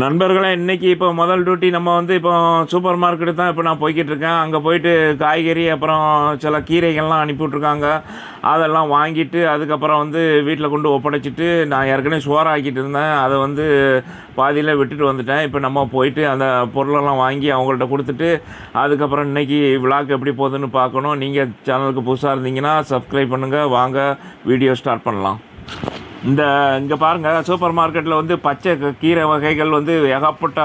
நண்பர்களே இன்றைக்கி இப்போ முதல் டியூட்டி நம்ம வந்து இப்போ சூப்பர் மார்க்கெட்டு தான் இப்போ நான் போய்கிட்டு இருக்கேன். அங்கே போயிட்டு காய்கறி அப்புறம் சில கீரைகள்லாம் அனுப்பிவிட்ருக்காங்க அதெல்லாம் வாங்கிட்டு அதுக்கப்புறம் வந்து வீட்டில் கொண்டு ஒப்படைச்சிட்டு நான் ஏற்கனவே சோறு ஆக்கிட்டு இருந்தேன். அதை வந்து பாதியில் விட்டுட்டு வந்துட்டேன். இப்போ நம்ம போயிட்டு அந்த பொருளெல்லாம் வாங்கி அவங்கள்ட்ட கொடுத்துட்டு அதுக்கப்புறம் இன்னைக்கு விழாக்கு எப்படி போகுதுன்னு பார்க்கணும். நீங்கள் சேனலுக்கு புதுசாக இருந்தீங்கன்னா சப்ஸ்கிரைப் பண்ணுங்கள் வாங்க வீடியோ ஸ்டார்ட் பண்ணலாம். இந்த இங்கே பாருங்கள் சூப்பர் மார்க்கெட்டில் வந்து பச்சை கீரை வகைகள் வந்து ஏகப்பட்ட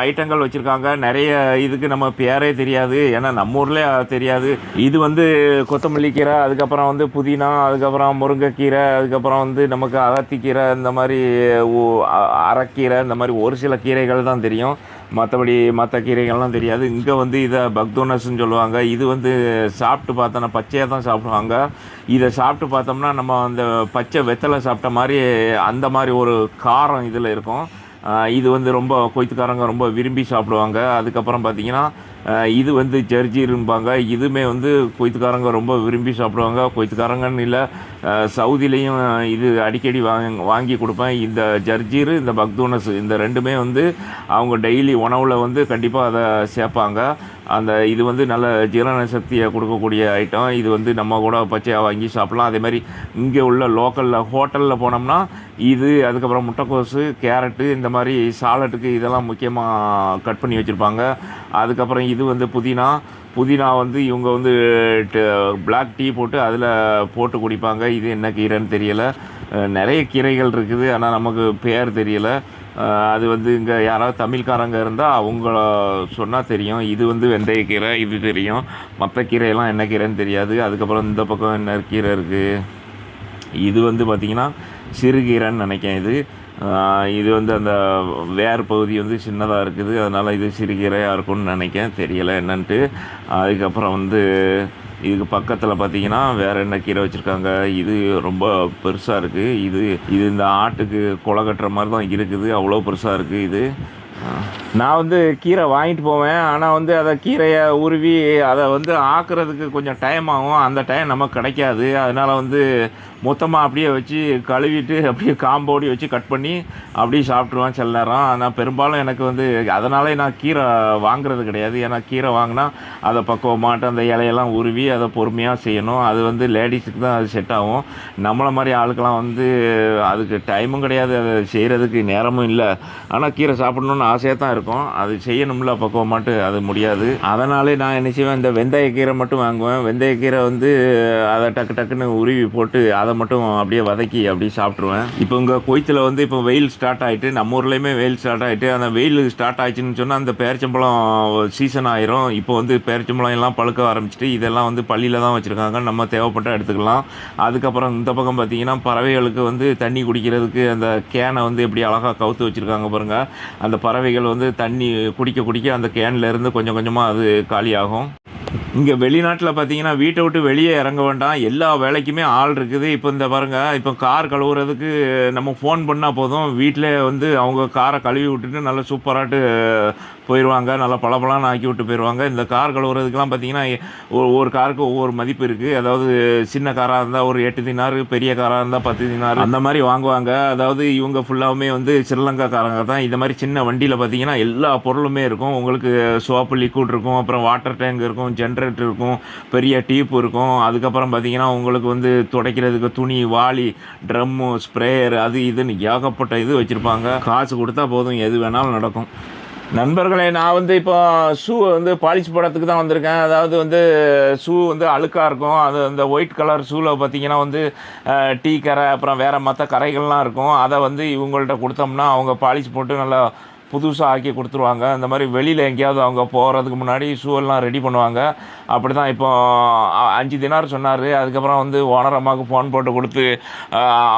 ஐட்டங்கள் வச்சுருக்காங்க. நிறைய இதுக்கு நம்ம பேரே தெரியாது. ஏன்னா நம்ம ஊர்லேயே தெரியாது. இது வந்து கொத்தமல்லி கீரை அதுக்கப்புறம் வந்து புதினா அதுக்கப்புறம் முருங்கைக்கீரை அதுக்கப்புறம் வந்து நமக்கு அகத்திக்கீரை இந்த மாதிரி ஓ- அ- அரைக்கீரை இந்த மாதிரி ஒரு சில கீரைகள் தான் தெரியும். மற்றபடி மற்ற கீரைகள்லாம் தெரியாது. இங்கே வந்து இதை பக்தோனஸ்ன்னு சொல்லுவாங்க. இது வந்து சாப்பிட்டு பார்த்தோன்னா பச்சையாக தான் சாப்பிடுவாங்க. இதை சாப்பிட்டு பார்த்தோம்னா நம்ம அந்த பச்சை வெத்தலை சாப்பிட்ட மாதிரி அந்த மாதிரி ஒரு காரம் இதில் இருக்கும். இது வந்து ரொம்ப கொய்த்துக்காரங்க ரொம்ப விரும்பி சாப்பிடுவாங்க. அதுக்கப்புறம் பார்த்தீங்கன்னா இது வந்து ஜர்ஜிரும்பாங்க. இதுவுமே வந்து கொய்த்துக்காரங்க ரொம்ப விரும்பி சாப்பிடுவாங்க. கொய்த்துக்காரங்கன்னு இல்லை சவுதிலையும் இது அடிக்கடி வாங்க வாங்கி கொடுப்பேன். இந்த ஜர்ஜீரு இந்த பக்தூனஸ் இந்த ரெண்டுமே வந்து அவங்க டெய்லி உணவில் வந்து கண்டிப்பாக அதை சேர்ப்பாங்க. அந்த இது வந்து நல்ல ஜீரண சக்தியை கொடுக்கக்கூடிய ஐட்டம் இது வந்து நம்ம கூட பச்சையாக வாங்கி சாப்பிட்லாம். அதே மாதிரி இங்கே உள்ள லோக்கலில் ஹோட்டலில் போனோம்னா இது அதுக்கப்புறம் முட்டைக்கோசு கேரட்டு இந்த மாதிரி சாலட்டுக்கு இதெல்லாம் முக்கியமாக கட் பண்ணி வச்சுருப்பாங்க. அதுக்கப்புறம் இது வந்து புதினா. புதினா வந்து இவங்க வந்து பிளாக் டீ போட்டு அதில் போட்டு குடிப்பாங்க. இது என்ன கீரைன்னு தெரியலை. நிறைய கீரைகள் இருக்குது. ஆனால் நமக்கு பேர் தெரியலை. அது வந்து இங்கே யாராவது தமிழ்காரங்க இருந்தால் அவங்கள சொன்னால் தெரியும். இது வந்து வெந்தயக்கீரை இது தெரியும். மற்ற கீரையெல்லாம் என்ன கீரைன்னு தெரியாது. அதுக்கப்புறம் இந்த பக்கம் என்ன கீரை இருக்குது இது வந்து பார்த்திங்கன்னா சிறுகீரைன்னு நினைக்கேன் இது. இது வந்து அந்த வேர் பகுதி வந்து சின்னதாக இருக்குது. அதனால் இது சிறுகீரையாக இருக்கும்னு நினைக்கேன் தெரியலை என்னன்ட்டு. அதுக்கப்புறம் வந்து இதுக்கு பக்கத்தில் பார்த்தீங்கன்னா வேறு என்ன கீரை வச்சுருக்காங்க? இது ரொம்ப பெருசாக இருக்குது இது இது இந்த ஆட்டுக்கு குலை கட்டுற மாதிரி தான் இருக்குது. அவ்வளோ பெருசாக இருக்குது இது. நான் வந்து கீரை வாங்கிட்டு போவேன். ஆனால் வந்து அதை கீரையை உருவி அதை வந்து ஆக்குறதுக்கு கொஞ்சம் டைம் ஆகும். அந்த டைம் நமக்கு கிடைக்காது. அதனால் வந்து மொத்தமாக அப்படியே வச்சு கழுவிட்டு அப்படியே காம்போடி வச்சு கட் பண்ணி அப்படியே சாப்பிட்ருவேன் சில நேரம். ஆனால் பெரும்பாலும் எனக்கு வந்து அதனாலே நான் கீரை வாங்குறது கிடையாது. ஏன்னா கீரை வாங்கினா அதை பக்குவமாட்டு அந்த இலையெல்லாம் உருவி அதை பொறுமையாக செய்யணும். அது வந்து லேடிஸுக்கு தான் அது செட் ஆகும். நம்மளை மாதிரி ஆளுக்கெல்லாம் வந்து அதுக்கு டைமும் கிடையாது. அதை செய்கிறதுக்கு நேரமும் இல்லை. ஆனால் கீரை சாப்பிடணுன்னு ஆசையாக தான் இருக்கும் அது செய்யணும்ல பக்குவமாட்டு அது முடியாது. அதனாலே நான் என்ன செய்வேன் இந்த வெந்தயக்கீரை மட்டும் வாங்குவேன். வெந்தயக்கீரை வந்து அதை டக்கு டக்குன்னு உருவி போட்டு அதை மட்டும் அப்படியே வதக்கி அப்படியே சாப்பிட்ருவேன் இப்போ இங்கே கொய்த்தில் வந்து இப்போ வெயில் ஸ்டார்ட் ஆகிட்டு நம்ம ஊர்லேயுமே வெயில் ஸ்டார்ட் ஆகிட்டு அந்த வெயில் ஸ்டார்ட் ஆயிடுச்சுன்னு சொன்னால் அந்த பேரிச்சம்பழம் சீசன் ஆயிரும். இப்போ வந்து பேரிச்சம்பழம் எல்லாம் பழுக்க ஆரம்பிச்சிட்டு இதெல்லாம் வந்து பள்ளியில் தான் வச்சுருக்காங்க. நம்ம தேவைப்பட்டால் எடுத்துக்கலாம். அதுக்கப்புறம் இந்த பக்கம் பார்த்தீங்கன்னா பறவைகளுக்கு வந்து தண்ணி குடிக்கிறதுக்கு அந்த கேனை வந்து எப்படி அழகாக கவுத்து வச்சுருக்காங்க பாருங்கள் அந்த பறவைகள் வந்து தண்ணி குடிக்க குடிக்க அந்த கேன்ல இருந்து கொஞ்சம் கொஞ்சமாக அது காலியாகும். இங்கே வெளிநாட்டில் பார்த்தீங்கன்னா வீட்டை விட்டு வெளியே இறங்க வேண்டாம். எல்லா வேலைக்குமே ஆள் இருக்குது. இப்போ இந்த பாருங்கள் இப்போ கார் கழுவுறதுக்கு நம்ம ஃபோன் பண்ணால் போதும். வீட்டில் வந்து அவங்க காரை கழுவி விட்டுட்டு நல்லா சூப்பராட்டு போயிடுவாங்க நல்லா பளபளன்னு ஆக்கி விட்டு போயிடுவாங்க இந்த கார் கழுவுறதுக்கெலாம் பார்த்தீங்கன்னா ஒவ்வொரு காருக்கு ஒவ்வொரு மதிப்பு இருக்குது அதாவது சின்ன காராக இருந்தால் ஒரு எட்டு தினார் பெரிய காராக இருந்தால் பத்து தினார் அந்த மாதிரி வாங்குவாங்க. அதாவது இவங்க ஃபுல்லாகவுமே வந்து ஸ்ரீலங்காக்காரங்க தான். இந்த மாதிரி சின்ன வண்டியில் பார்த்தீங்கன்னா எல்லா பொருளுமே இருக்கும். உங்களுக்கு சோப்பு லிக்விட் இருக்கும். அப்புறம் வாட்டர் டேங்க் இருக்கும். ஜென்ரேட்டர் இருக்கும் பெரிய டீப் இருக்கும். அதுக்கப்புறம் பார்த்தீங்கன்னா உங்களுக்கு வந்து துடைக்கிறதுக்கு துணி வாளி ட்ரம்மு ஸ்ப்ரேயர் அது இதுன்னு ஏகப்பட்ட இது வச்சுருப்பாங்க. காசு கொடுத்தா போதும் எது வேணாலும் நடக்கும். நண்பர்களே நான் வந்து இப்போ ஷூ வந்து பாலிஷ் போடுறதுக்கு தான் வந்திருக்கேன். அதாவது வந்து ஷூ வந்து அழுக்காக இருக்கும். அது அந்த ஒயிட் கலர் ஷூவில் பார்த்தீங்கன்னா வந்து டீ கரை அப்புறம் வேறு மற்ற கரைகள்லாம் இருக்கும். அதை வந்து இவங்கள்ட்ட கொடுத்தோம்னா அவங்க பாலிஷ் போட்டு நல்லா புதுசாக ஆக்கி கொடுத்துருவாங்க. அந்த மாதிரி வெளியில் எங்கேயாவது அவங்க போகிறதுக்கு முன்னாடி ஷூ எல்லாம் ரெடி பண்ணுவாங்க. அப்படி தான் இப்போ அஞ்சு தினார் சொன்னார். அதுக்கப்புறம் வந்து ஓனர் அம்மாவுக்கு ஃபோன் போட்டு கொடுத்து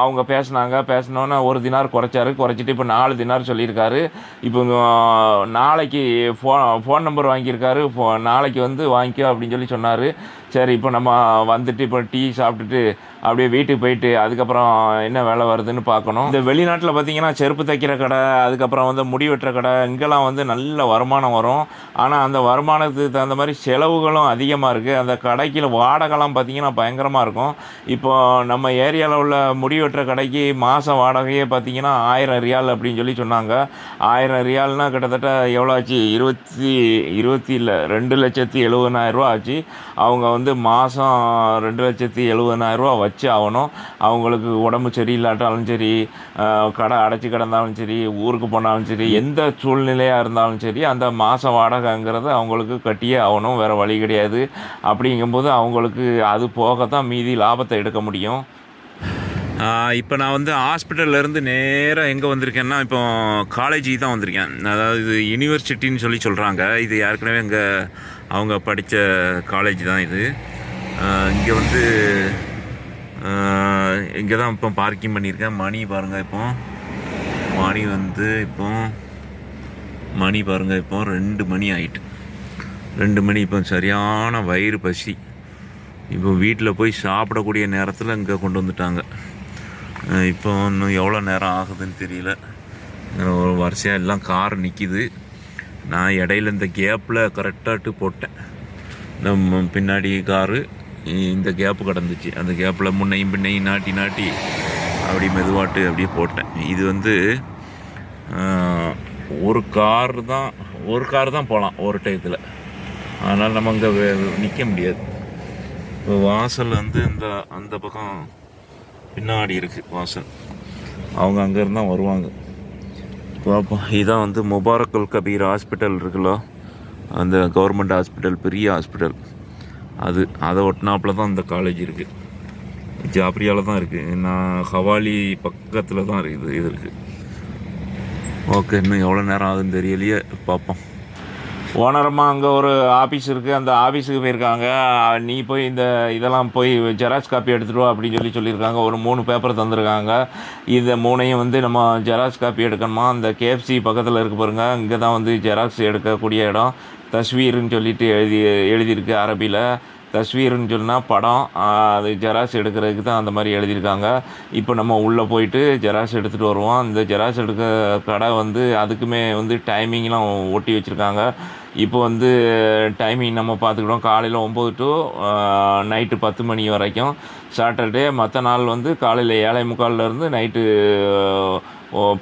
அவங்க பேசினாங்க. பேசினோன்னே ஒரு தினார் குறைச்சாரு. குறைச்சிட்டு இப்போ நாலு தினார் சொல்லியிருக்காரு. இப்போ நாளைக்கு ஃபோன் ஃபோன் நம்பர் வாங்கியிருக்காரு. ஃபோ நாளைக்கு வந்து வாங்கிக்கோ அப்படின்னு சொல்லி சொன்னார். சரி இப்போ நம்ம வந்துட்டு இப்போ டீ சாப்பிட்டுட்டு அப்படியே வீட்டுக்கு போயிட்டு அதுக்கப்புறம் என்ன வேலை வருதுன்னு பார்க்கணும். இந்த வெளிநாட்டில் பார்த்தீங்கன்னா செருப்பு தைக்கிற கடை அதுக்கப்புறம் வந்து முடி வெட்டுற கடை இங்கெல்லாம் வந்து நல்ல வருமானம் வரும். ஆனால் அந்த வருமானத்துக்கு தகுந்த மாதிரி செலவுகளும் அதிகமாக இருக்குது அந்த கடைக்கு வாடகைலாம் பார்த்தீங்கன்னா பயங்கரமாக இருக்கும். இப்போ நம்ம ஏரியாவில் உள்ள முடி வெட்டுற கடைக்கு மாதம் வாடகையே பார்த்திங்கன்னா ஆயிரம் ரியால் அப்படின்னு சொல்லி சொன்னாங்க. ஆயிரம் ரியால்னால் கிட்டத்தட்ட எவ்வளோ ஆச்சு? இருபத்தி இருபத்தி இல்லை ரெண்டு லட்சத்தி எழுபதாயிரரூவா ஆச்சு. அவங்க வந்து மாதம் ரெண்டு லட்சத்தி எழுபதாயிரரூவா வச்சு வச்சு ஆகணும் அவங்களுக்கு உடம்பு சரியில்லாட்டாலும் சரி கடை அடைச்சி கிடந்தாலும் சரி ஊருக்கு போனாலும் சரி எந்த சூழ்நிலையாக இருந்தாலும் சரி அந்த மாத வாடகைங்கிறது அவங்களுக்கு கட்டியே ஆகணும். வேறு வழி கிடையாது. அப்படிங்கும்போது அவங்களுக்கு அது போக தான் மீதி லாபத்தை எடுக்க முடியும். இப்போ நான் வந்து ஹாஸ்பிட்டல்லேருந்து நேராக எங்கே வந்திருக்கேன்னா இப்போ காலேஜுக்கு தான் வந்திருக்கேன். அதாவது யூனிவர்சிட்டின்னு சொல்லி சொல்கிறாங்க இது ஏற்கனவே இங்கே அவங்க படித்த காலேஜ் தான் இது. இங்கே வந்து இங்கே தான் இப்போ பார்க்கிங் பண்ணியிருக்கேன். மணி பாருங்கள் இப்போ. மணி வந்து இப்போ மணி பாருங்கள் இப்போ ரெண்டு மணி ஆயிட்டு. ரெண்டு மணி இப்போ சரியான வயிறு பசி. இப்போ வீட்டில் போய் சாப்பிடக்கூடிய நேரத்தில் இங்கே கொண்டு வந்துட்டாங்க. இப்போ இன்னும் எவ்வளோ நேரம் ஆகுதுன்னு தெரியல. ஒரு வரிசையாக எல்லாம் கார் நிற்கிது நான் இடையில இந்த கேப்பில் கரெக்டாட்டு போட்டேன். நம்ம பின்னாடி காரு. இந்த கேப்பு கடந்துச்சு. அந்த கேப்பில் முன்னையும் பின்னையும் நாட்டி நாட்டி அப்படி மெதுவாட்டு அப்படியே போட்டேன். இது வந்து ஒரு கார் தான் ஒரு கார் தான் போகலாம் ஒரு டயத்தில். அதனால் நம்ம அங்கே நிற்க முடியாது. இப்போ வாசல் வந்து இந்த அந்த பக்கம் பின்னாடி இருக்குது வாசல். அவங்க அங்கேருந்து தான் வருவாங்க. பார்ப்போம் இதான் வந்து முபாரக்குல் கபீர் ஹாஸ்பிட்டல் இருக்குல்ல? அந்த கவர்மெண்ட் ஹாஸ்பிட்டல் பெரிய ஹாஸ்பிட்டல் அது அதை ஒட்டினாப்புல தான் இந்த காலேஜ் இருக்குது ஜாப்ரியாவில் தான் இருக்குது நான் ஹவாலி பக்கத்தில் தான் இருக்குது இது இருக்குது ஓகே இன்னும் எவ்வளோ நேரம் ஆகுதுன்னு தெரியலையே பார்ப்போம். ஓனரமாக அங்கே ஒரு ஆஃபீஸ் இருக்குது அந்த ஆஃபீஸுக்கு போயிருக்காங்க. நீ போய் இந்த இதெல்லாம் போய் ஜெராக்ஸ் காப்பி எடுத்துட்டு வா அப்படின்னு சொல்லி சொல்லியிருக்காங்க. ஒரு மூணு பேப்பர் தந்திருக்காங்க. இந்த மூணையும் வந்து நம்ம ஜெராக்ஸ் காப்பி எடுக்கணுமா? அந்த கேஎஃப்சி பக்கத்தில் இருக்க பாருங்கள் இங்கே தான் வந்து ஜெராக்ஸ் எடுக்கக்கூடிய இடம். தஸ்வீர்னு சொல்லிட்டு எழுதி எழுதியிருக்கு அரபியில் தஸ்வீர்னு சொன்னால் படம் அது ஜெராக்ஸ் எடுக்கிறதுக்கு தான் அந்த மாதிரி எழுதியிருக்காங்க. இப்போ நம்ம உள்ளே போயிட்டு ஜெராக்ஸ் எடுத்துகிட்டு வருவோம். இந்த ஜெராக்ஸ் எடுக்க கடை வந்து அதுக்குமே வந்து டைமிங்லாம் ஒட்டி வச்சுருக்காங்க. இப்போ வந்து டைமிங் நம்ம பார்த்துக்கிட்டோம். காலையில் ஒம்பது டு நைட்டு பத்து மணி வரைக்கும். சாட்டர்டே மற்ற நாள் வந்து காலையில் ஏழை முக்கால்லேருந்து நைட்டு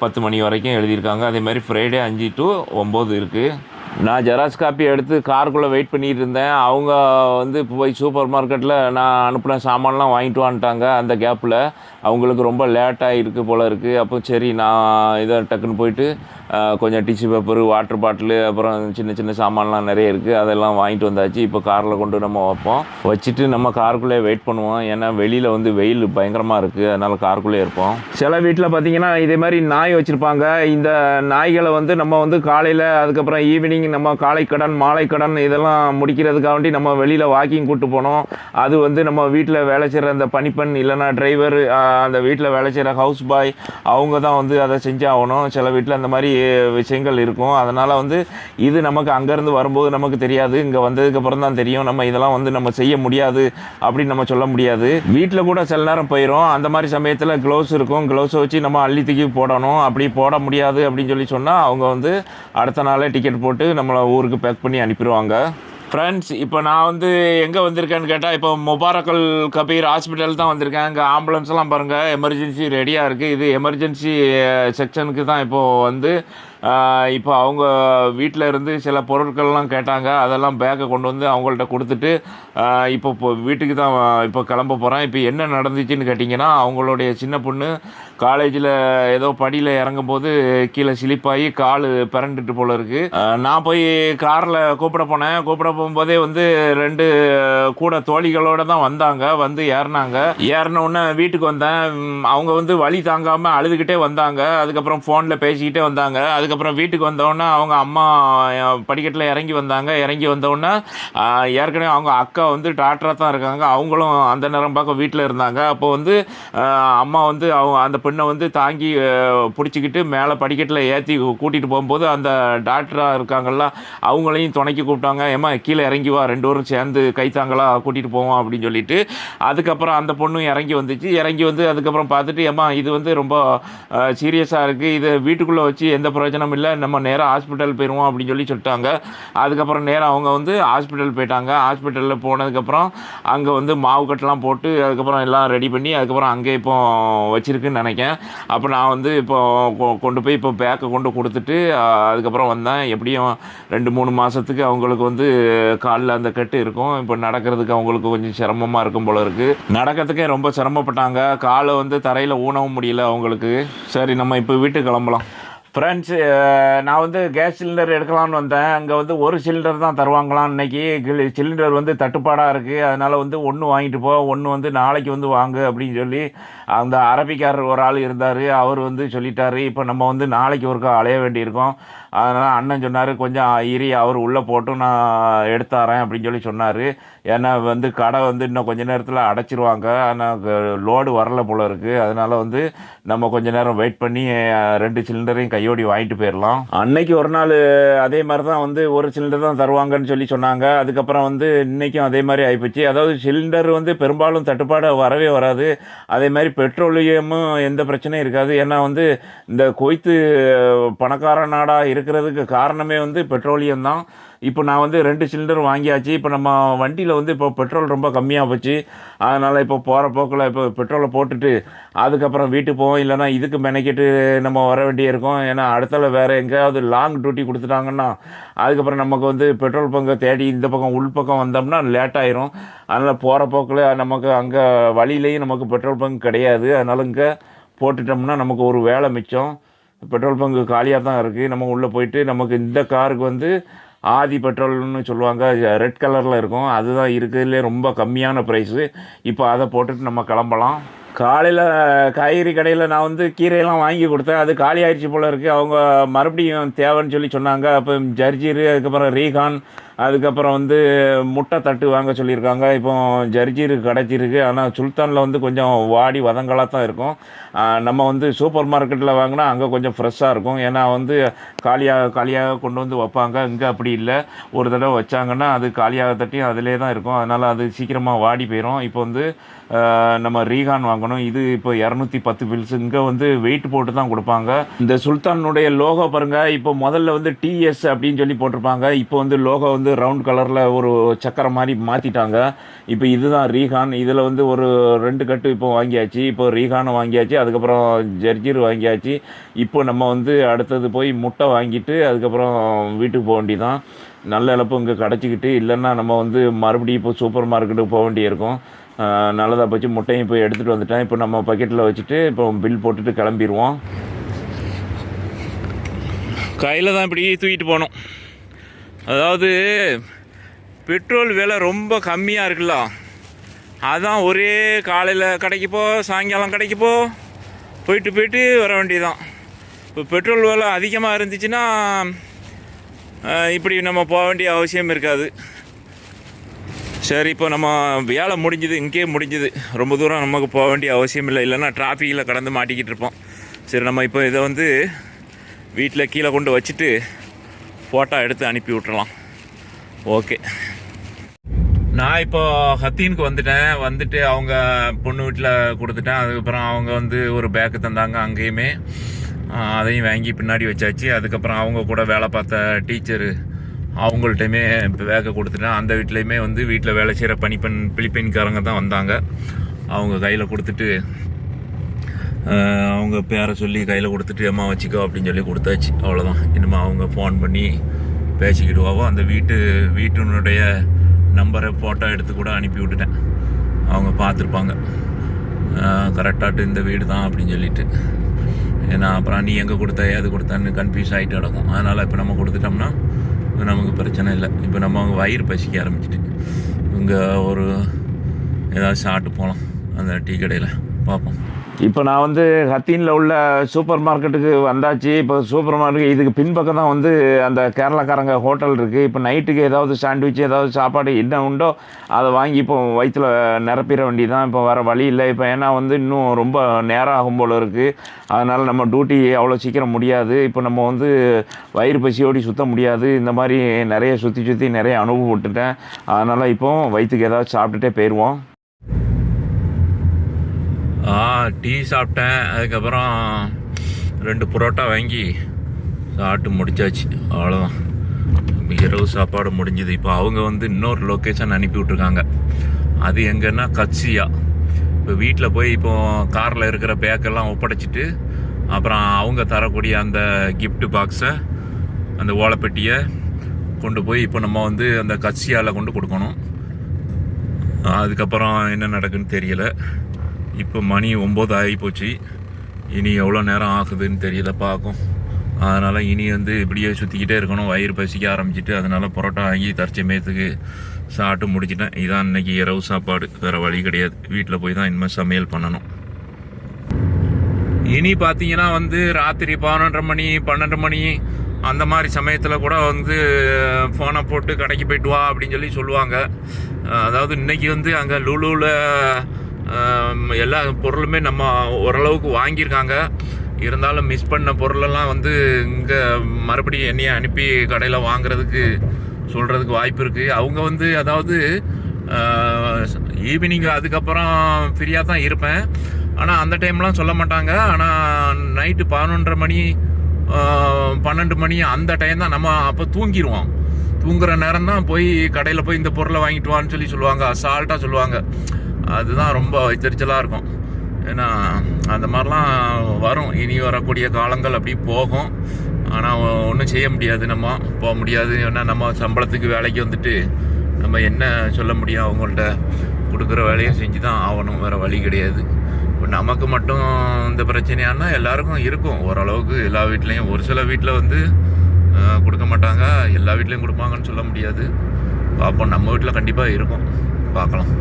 பத்து மணி வரைக்கும் எழுதியிருக்காங்க. அதே மாதிரி ஃப்ரைடே அஞ்சு டு ஒம்பது இருக்குது நான் ஜெராக்ஸ் காப்பி எடுத்து காருக்குள்ளே வெயிட் பண்ணிட்டு இருந்தேன். அவங்க வந்து போய் சூப்பர் மார்க்கெட்டில் நான் அனுப்பின சாமான்லாம் வாங்கிட்டு வந்துட்டாங்க அந்த கேப்பில் அவங்களுக்கு ரொம்ப லேட்டாக இருக்குது போல் இருக்குது அப்போ சரி நான் இதை டக்குன்னு போயிட்டு கொஞ்சம் டிஷ்யூ பேப்பரு வாட்டர் பாட்டிலு அப்புறம் சின்ன சின்ன சாமான்லாம் நிறைய இருக்குது அதெல்லாம் வாங்கிட்டு வந்தாச்சு. இப்போ காரில் கொண்டு நம்ம வைப்போம். வச்சுட்டு நம்ம காருக்குள்ளே வெயிட் பண்ணுவோம். ஏன்னா வெளியில் வந்து வெயில் பயங்கரமாக இருக்குது அதனால் காருக்குள்ளே இருப்போம். சில வீட்டில் பார்த்தீங்கன்னா இதே மாதிரி நாய் வச்சுருப்பாங்க. இந்த நாய்களை வந்து நம்ம வந்து காலையில் அதுக்கப்புறம் ஈவினிங் நம்ம காலை கடன் மாலை கடன் இதெல்லாம் முடிக்கிறதுக்காண்டி நம்ம வெளியில் வாக்கிங் கூட்டு போனோம். அது வந்து நம்ம வீட்டில் வேலை செய்கிற அந்த பணிப்பெண் இல்லைன்னா டிரைவர் அந்த வீட்டில் வேலை செய்கிற ஹவுஸ் பாய் அவங்க தான் வந்து அதை செஞ்சாகணும். சில வீட்டில் அந்த மாதிரி விஷயங்கள் இருக்கும். அதனால் வந்து இது நமக்கு அங்கேருந்து வரும்போது நமக்கு தெரியாது. இங்கே வந்ததுக்கப்புறம் தான் தெரியும். நம்ம இதெல்லாம் வந்து நம்ம செய்ய முடியாது அப்படின்னு நம்ம சொல்ல முடியாது. வீட்டில் கூட சில நேரம் போயிடும் அந்த மாதிரி சமயத்தில் க்ளவுஸ் இருக்கும். க்ளவுஸை வச்சு நம்ம அள்ளி தூக்கி போடணும். அப்படி போட முடியாது அப்படின்னு சொல்லி சொன்னால் அவங்க வந்து அடுத்த நாளே டிக்கெட் போட்டு நம்மளை ஊருக்கு பேக் பண்ணி அனுப்பிடுவாங்க ஃப்ரெண்ட்ஸ் இப்போ நான் வந்து எங்கே வந்திருக்கேன்னு கேட்டால் இப்போ முபாரக்கல் கபீர் ஹாஸ்பிட்டல் தான் வந்திருக்கேன். இங்கே ஆம்புலன்ஸ்லாம் பாருங்கள் எமர்ஜென்சி ரெடியாக இருக்குது இது எமர்ஜென்சி செக்ஷனுக்கு eh, தான் இப்போது வந்து இப்போ அவங்க வீட்டில் இருந்து சில பொருட்கள்லாம் கேட்டாங்க. அதெல்லாம் பேக்கை கொண்டு வந்து அவங்கள்ட்ட கொடுத்துட்டு இப்போ இப்போ வீட்டுக்கு தான் இப்போ கிளம்ப போகிறேன் இப்போ என்ன நடந்துச்சுன்னு கேட்டிங்கன்னா அவங்களுடைய சின்ன பொண்ணு காலேஜில் ஏதோ படியில் இறங்கும்போது கீழே சிலிப்பாகி கால் பிறண்டுட்டு போல இருக்குது நான் போய் காரில் கூப்பிட போனேன். கூப்பிட போகும்போதே வந்து ரெண்டு கூட தோழிகளோடு தான் வந்தாங்க. வந்து ஏறினாங்க. ஏறின வீட்டுக்கு வந்தேன். அவங்க வந்து வழி தாங்காமல் அழுதுகிட்டே வந்தாங்க. அதுக்கப்புறம் ஃபோனில் பேசிக்கிட்டே வந்தாங்க. அதுக்கு அதுக்கப்புறம் வீட்டுக்கு வந்தோடனே அவங்க அம்மா படிக்கட்டில் இறங்கி வந்தாங்க. இறங்கி வந்தோடனே ஏற்கனவே அவங்க அக்கா வந்து டாக்டராக தான் இருக்காங்க. அவங்களும் அந்த நேரம் பார்க்க வீட்டில் இருந்தாங்க. அப்போ வந்து அம்மா வந்து அவங்க அந்த பெண்ணை வந்து தாங்கி பிடிச்சிக்கிட்டு மேலே படிக்கட்டில் ஏற்றி கூட்டிகிட்டு போகும்போது அந்த டாக்டராக இருக்காங்கல்ல அவங்களையும் துணைக்கி கூப்பிட்டாங்க. ஏம்மா கீழே இறங்கி வா. ரெண்டு பேரும் சேர்ந்து கைத்தாங்களாக கூட்டிகிட்டு போவோம் அப்படின்னு சொல்லிட்டு அதுக்கப்புறம் அந்த பொண்ணும் இறங்கி வந்துச்சு. இறங்கி வந்து அதுக்கப்புறம் பார்த்துட்டு ஏம்மா இது வந்து ரொம்ப சீரியஸாக இருக்குது இதை வீட்டுக்குள்ளே வச்சு எந்த பிரயோஜனம் பிரயோஜனமும் இல்லை நம்ம நேராக ஹாஸ்பிட்டல் போயிடுவோம் அப்படின்னு சொல்லி சொல்லிட்டாங்க. அதுக்கப்புறம் நேராக அவங்க வந்து ஹாஸ்பிட்டல் போயிட்டாங்க. ஹாஸ்பிட்டலில் போனதுக்கப்புறம் அங்கே வந்து மாவு கட்டெலாம் போட்டு அதுக்கப்புறம் எல்லாம் ரெடி பண்ணி அதுக்கப்புறம் அங்கே இப்போ வச்சுருக்குன்னு நினைக்கேன் அப்போ நான் வந்து இப்போ கொ- கொண்டு போய் இப்போ பேக்கை கொண்டு கொடுத்துட்டு அதுக்கப்புறம் வந்தேன். எப்படியும் ரெண்டு மூணு மாதத்துக்கு அவங்களுக்கு வந்து காலில் அந்த கட்டு இருக்கும். இப்போ நடக்கிறதுக்கு அவங்களுக்கு கொஞ்சம் சிரமமாக இருக்கும் போல இருக்குது நடக்கிறதுக்கே ரொம்ப சிரமப்பட்டாங்க. காலை வந்து தரையில் ஊனவும் முடியல அவங்களுக்கு. சரி நம்ம இப்போ வீட்டுக்கு கிளம்பலாம். ஃப்ரெண்ட்ஸ் eh, நான் வந்து கேஸ் சிலிண்டர் எடுக்கலாம்னு வந்தேன். அங்கே வந்து ஒரு சிலிண்டர் தான் தருவாங்களாம் இன்றைக்கி சிலிண்டர் வந்து தட்டுப்பாடாக இருக்குது அதனால் வந்து ஒன்று வாங்கிட்டு போ ஒன்று வந்து நாளைக்கு வந்து வாங்கு அப்படின்னு சொல்லி அந்த அரபிக்காரர் ஒரு ஆள் இருந்தார். அவர் வந்து சொல்லிட்டாரு இப்போ நம்ம வந்து நாளைக்கு ஒருக்கா அலைய வேண்டியிருக்கோம். அதனால் அண்ணன் சொன்னார் கொஞ்சம் இரி அவர் உள்ளே போட்டு நான் எடுத்தாரேன் அப்படின்னு சொல்லி சொன்னார். ஏன்னா வந்து கடை வந்து இன்னும் கொஞ்ச நேரத்தில் அடைச்சிருவாங்க. ஆனால் லோடு வரல போல இருக்குது அதனால் வந்து நம்ம கொஞ்ச நேரம் வெயிட் பண்ணி ரெண்டு சிலிண்டரையும் கையோடி வாங்கிட்டு போயிடலாம் அன்னைக்கு ஒரு நாள் அதே மாதிரி தான் வந்து ஒரு சிலிண்டர் தான் தருவாங்கன்னு சொல்லி சொன்னாங்க. அதுக்கப்புறம் வந்து இன்றைக்கும் அதே மாதிரி ஆகிப்போச்சு அதாவது சிலிண்டர் வந்து பெரும்பாலும் தட்டுப்பாடு வரவே வராது. அதே மாதிரி பெட்ரோலியமும் எந்த பிரச்சனையும் இருக்காது. ஏன்னா வந்து இந்த கொய்த்து பணக்கார நாடாக இருக்கிறதுக்கு காரணமே வந்து பெட்ரோலியம் தான். இப்போ நான் வந்து ரெண்டு சிலிண்டர் வாங்கியாச்சு. இப்போ நம்ம வண்டியில் வந்து இப்போ பெட்ரோல் ரொம்ப கம்மியாக போச்சு. அதனால் இப்போ போகிற போக்கில் இப்போ பெட்ரோலை போட்டுட்டு அதுக்கப்புறம் வீட்டுக்கு போவோம். இல்லைன்னா இதுக்கு மெனக்கிட்டு நம்ம வர வேண்டியிருக்கோம் ஏன்னா அடுத்தால வேறு எங்கேயாவது லாங் டியூட்டி கொடுத்துட்டாங்கன்னா அதுக்கப்புறம் நமக்கு வந்து பெட்ரோல் பங்கை தேடி இந்த பக்கம் உள் பக்கம் வந்தோம்னா லேட் ஆயிரும். அதனால் போகிற போக்கில் நமக்கு அங்கே வழியிலையும் நமக்கு பெட்ரோல் பங்க் கிடையாது. அதனால் இங்கே போட்டுட்டோம்னா நமக்கு ஒரு வேலை மிச்சம். பெட்ரோல் பங்கு காலியாக தான் இருக்குது நம்ம உள்ளே போயிட்டு நமக்கு இந்த காருக்கு வந்து ஆதி பெட்ரோல்னு சொல்லுவாங்க. ரெட் கலரில் இருக்கும். அதுதான் இருக்கிறதுலே ரொம்ப கம்மியான ப்ரைஸு இப்போ அதை போட்டுட்டு நம்ம கிளம்பலாம். காலையில் காய்கறி கடையில் நான் வந்து கீரையெல்லாம் வாங்கி கொடுத்தேன். அது காலி ஆயிடுச்சு போல் இருக்குது அவங்க மறுபடியும் தேவைன்னு சொல்லி சொன்னாங்க. அப்போ ஜர்ஜீரு அதுக்கப்புறம் ரீகான் அதுக்கப்புறம் வந்து முட்டை தட்டு வாங்க சொல்லியிருக்காங்க. இப்போ ஜர்ஜீரு கிடச்சிருக்கு. ஆனால் சுல்தானில் வந்து கொஞ்சம் வாடி வதங்கலாக தான் இருக்கும். நம்ம வந்து சூப்பர் மார்க்கெட்டில் வாங்கினா அங்கே கொஞ்சம் ஃப்ரெஷ்ஷாக இருக்கும். ஏன்னா வந்து காலியாக காலியாக கொண்டு வந்து வைப்பாங்க. இங்கே அப்படி இல்லை. ஒரு தடவை வச்சாங்கன்னா அது காலியாக தட்டியும் அதிலே தான் இருக்கும். அதனால் அது சீக்கிரமாக வாடி போயிடும் இப்போ வந்து நம்ம ரீகான் வாங்கணும். இது இப்போ இரநூத்தி பத்து பில்ஸ் இங்கே வந்து வெயிட் போட்டு தான் கொடுப்பாங்க. இந்த சுல்தானுடைய லோகோ பாருங்கள் இப்போ முதல்ல வந்து டிஎஸ் அப்படின்னு சொல்லி போட்டிருப்பாங்க. இப்போ வந்து லோகோ வந்து ரவுண்ட் கலரில் ஒரு சக்கரம் மாதிரி மாற்றிட்டாங்க இப்போ இதுதான் ரீகான். இதில் வந்து ஒரு ரெண்டு கட்டு இப்போ வாங்கியாச்சு. இப்போ ரீகானை வாங்கியாச்சு. அதுக்கப்புறம் ஜர்ஜீர் வாங்கியாச்சு. இப்போ நம்ம வந்து அடுத்தது போய் முட்டை வாங்கிட்டு அதுக்கப்புறம் வீட்டுக்கு போக வேண்டியதான் நல்ல இழப்பு இங்கே கிடச்சிக்கிட்டு இல்லைன்னா நம்ம வந்து மறுபடியும் இப்போ சூப்பர் மார்க்கெட்டுக்கு போக வேண்டியிருக்கும். இருக்கும் நல்லதாக போச்சு. முட்டையும் போய் எடுத்துகிட்டு வந்துட்டேன். இப்போ நம்ம பக்கெட்டில் வச்சுட்டு இப்போ பில் போட்டுட்டு கிளம்பிடுவோம் கையில் தான் இப்படி தூக்கிட்டு போகணும் அதாவது பெட்ரோல் விலை ரொம்ப கம்மியாக இருக்குல்ல. அதான் ஒரே காலையில் கடைக்கு போ சாயங்காலம் கிடைக்கப்போ போயிட்டு போயிட்டு வர வேண்டியதான் இப்போ பெட்ரோல் விலை அதிகமாக இருந்துச்சுன்னா இப்படி நம்ம போக வேண்டிய அவசியம் இருக்காது. சரி இப்போ நம்ம வேலை முடிஞ்சுது இங்கேயே முடிஞ்சுது. ரொம்ப தூரம் நமக்கு போக வேண்டிய அவசியம் இல்லை. இல்லைன்னா டிராஃபிக்கில் கடந்து மாட்டிக்கிட்டு இருப்போம். சரி நம்ம இப்போ இதை வந்து வீட்டில் கீழே கொண்டு வச்சுட்டு ஃபோட்டோ எடுத்து அனுப்பி விட்டுறலாம். ஓகே நான் இப்போ ஹத்தீனுக்கு வந்துட்டேன். வந்துட்டு அவங்க பொண்ணு வீட்டில் கொடுத்துட்டேன். அதுக்கப்புறம் அவங்க வந்து ஒரு பேக்கு தந்தாங்க அங்கேயுமே. அதையும் வாங்கி பின்னாடி வச்சாச்சு. அதுக்கப்புறம் அவங்க கூட வேலை பார்த்த டீச்சரு அவங்கள்ட்டையுமே வேக கொடுத்துட்டேன் அந்த வீட்லேயுமே வந்து வீட்டில் வேலை செய்கிற பனிப்பெண் பிலிப்பைன்காரங்க தான் வந்தாங்க. அவங்க கையில் கொடுத்துட்டு அவங்க பேரை சொல்லி கையில் கொடுத்துட்டு அம்மா வச்சுக்கோ அப்படின்னு சொல்லி கொடுத்தாச்சு. அவ்வளோதான் இனிமேல் அவங்க ஃபோன் பண்ணி பேசிக்கிடுவாவோ அந்த வீட்டு வீட்டினுடைய நம்பரை ஃபோட்டோ எடுத்து கூட அனுப்பி விட்டுட்டேன். அவங்க பார்த்துருப்பாங்க. கரெக்டாட்டு இந்த வீடு தான் அப்படின்னு சொல்லிட்டு. ஏன்னா அப்புறம் நீ எங்கே கொடுத்த? ஏது கொடுத்தான்னு கன்ஃபியூஸ் ஆகிட்டு கிடக்கும். அதனால் இப்போ நம்ம கொடுத்துட்டோம்னா இப்போ நமக்கு பிரச்சனை இல்லை. இப்போ நம்ம அவங்க வயிறு பசிக்க ஆரம்பிச்சிட்டு இங்கே ஒரு ஏதாவது சாப்பிட்டு போகலாம் அந்த டீ கடையில். பார்ப்போம் இப்போ நான் வந்து ஹத்தீனில் உள்ள சூப்பர் மார்க்கெட்டுக்கு வந்தாச்சு. இப்போ சூப்பர் மார்க்கெட் இதுக்கு பின்பக்கம் தான் வந்து அந்த கேரளாக்காரங்க ஹோட்டல் இருக்குது இப்போ நைட்டுக்கு ஏதாவது சாண்ட்விச் ஏதாவது சாப்பாடு என்ன உண்டோ அதை வாங்கி இப்போ வயிற்றில் நிரப்பிட வேண்டியதான் இப்போ வர வழி இல்லை. இப்போ ஏன்னா வந்து இன்னும் ரொம்ப நேரம் ஆகும் போல் இருக்குது அதனால் நம்ம டியூட்டி அவ்வளோ சீக்கிரம் முடியாது. இப்போ நம்ம வந்து வயிறு பசியோடி சுத்த முடியாது. இந்த மாதிரி நிறைய சுற்றி சுற்றி நிறைய அனுபவப்பட்டுட்டேன். அதனால் இப்போ வயிற்றுக்கு ஏதாவது சாப்பிட்டுட்டே போயிடுவோம் டீ சாப்பிட்டேன். அதுக்கப்புறம் ரெண்டு புரோட்டா வாங்கி சாப்பிட்டு முடிச்சாச்சு. அவ்வளோதான் இரவு சாப்பாடு முடிஞ்சது. இப்போ அவங்க வந்து இன்னொரு லொக்கேஷன் அனுப்பி விட்ருக்காங்க அது எங்கன்னா கட்சியா. இப்போ வீட்டில் போய் இப்போ காரில் இருக்கிற பேக்கெல்லாம் ஒப்படைச்சிட்டு அப்புறம் அவங்க தரக்கூடிய அந்த கிஃப்ட் பாக்ஸை அந்த ஓலைப்பெட்டியை கொண்டு போய் இப்போ நம்ம வந்து அந்த கட்சியால் கொண்டு கொடுக்கணும். அதுக்கப்புறம் என்ன நடக்குன்னு தெரியலை. இப்போ மணி ஒம்பது ஆகி போச்சு. இனி எவ்வளோ நேரம் ஆகுதுன்னு தெரியல பார்க்கும். அதனால் இனி வந்து இப்படியே சுற்றிக்கிட்டே இருக்கணும். வயிறு பசிக்க ஆரம்பிச்சிட்டு அதனால் பரோட்டா வாங்கி தற்சமயத்துக்கு சாப்பிட்டு முடிச்சிட்டேன். இதான் இன்னைக்கு இரவு சாப்பாடு. வேறு வழி கிடையாது. வீட்டில் போய் தான் இனிமேல் சமையல் பண்ணணும். இனி பார்த்தீங்கன்னா வந்து ராத்திரி பதினொன்றரை மணி பன்னெண்டு மணி அந்த மாதிரி சமயத்தில் கூட வந்து ஃபோனை போட்டு கடைக்கு போயிட்டு வா அப்படின்னு சொல்லி சொல்லுவாங்க. அதாவது இன்னைக்கு வந்து அங்கே லுலுவில் எல்லா பொருளுமே நம்ம ஓரளவுக்கு வாங்கியிருக்காங்க. இருந்தாலும் மிஸ் பண்ண பொருளெல்லாம் வந்து இங்கே மறுபடியும் என்னையை அனுப்பி கடையில் வாங்குறதுக்கு சொல்கிறதுக்கு வாய்ப்பு இருக்குது அவங்க வந்து அதாவது ஈவினிங் அதுக்கப்புறம் ஃப்ரீயாக தான் இருப்பேன். ஆனால் அந்த டைம்லாம் சொல்ல மாட்டாங்க. ஆனால் நைட்டு பதினொன்றரை மணி பன்னெண்டு மணி அந்த டைம் தான் நம்ம அப்போ தூங்கிடுவோம் தூங்குற நேரம் தான் போய் கடையில் போய் இந்த பொருளை வாங்கிட்டு வான்னு சொல்லி சொல்லுவாங்க. அசால்ட்டாக சொல்லுவாங்க. அதுதான் ரொம்ப எச்சரிச்சலாக இருக்கும். ஏன்னா அந்த மாதிரிலாம் வரும். இனி வரக்கூடிய காலங்கள் அப்படி போகும். ஆனால் ஒன்றும் செய்ய முடியாது. நம்ம போக முடியாது. ஏன்னா நம்ம சம்பளத்துக்கு வேலைக்கு வந்துட்டு நம்ம என்ன சொல்ல முடியும்? அவங்கள்ட்ட கொடுக்குற வேலையை செஞ்சு தான் ஆகணும். வேறு வழி கிடையாது. இப்போ நமக்கு மட்டும் இந்த பிரச்சனையானா எல்லாருக்கும் இருக்கும். ஓரளவுக்கு எல்லா வீட்லேயும். ஒரு சில வீட்டில் வந்து கொடுக்க மாட்டாங்க. எல்லா வீட்லேயும் கொடுப்பாங்கன்னு சொல்ல முடியாது. பார்ப்போம் நம்ம வீட்டில் கண்டிப்பாக இருக்கும். பார்க்கலாம்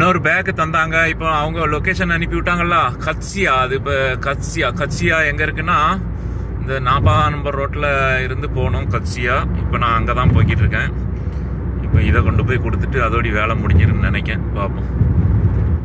இன்னொரு பேக்கு தந்தாங்க. இப்போ அவங்க லொக்கேஷன் அனுப்பி விட்டாங்கல்ல. கட்சியா? அது இப்போ கட்சியா? கட்சியா எங்கே இருக்குன்னா இந்த நாற்பதாம் நம்பர் ரோட்டில் இருந்து போகணும் கட்சியா. இப்போ நான் அங்கே தான் போய்கிட்டு இருக்கேன். இப்போ இதை கொண்டு போய் கொடுத்துட்டு அதோடைய வேலை முடிஞ்சிருன்னு நினைக்கேன். பார்ப்போம்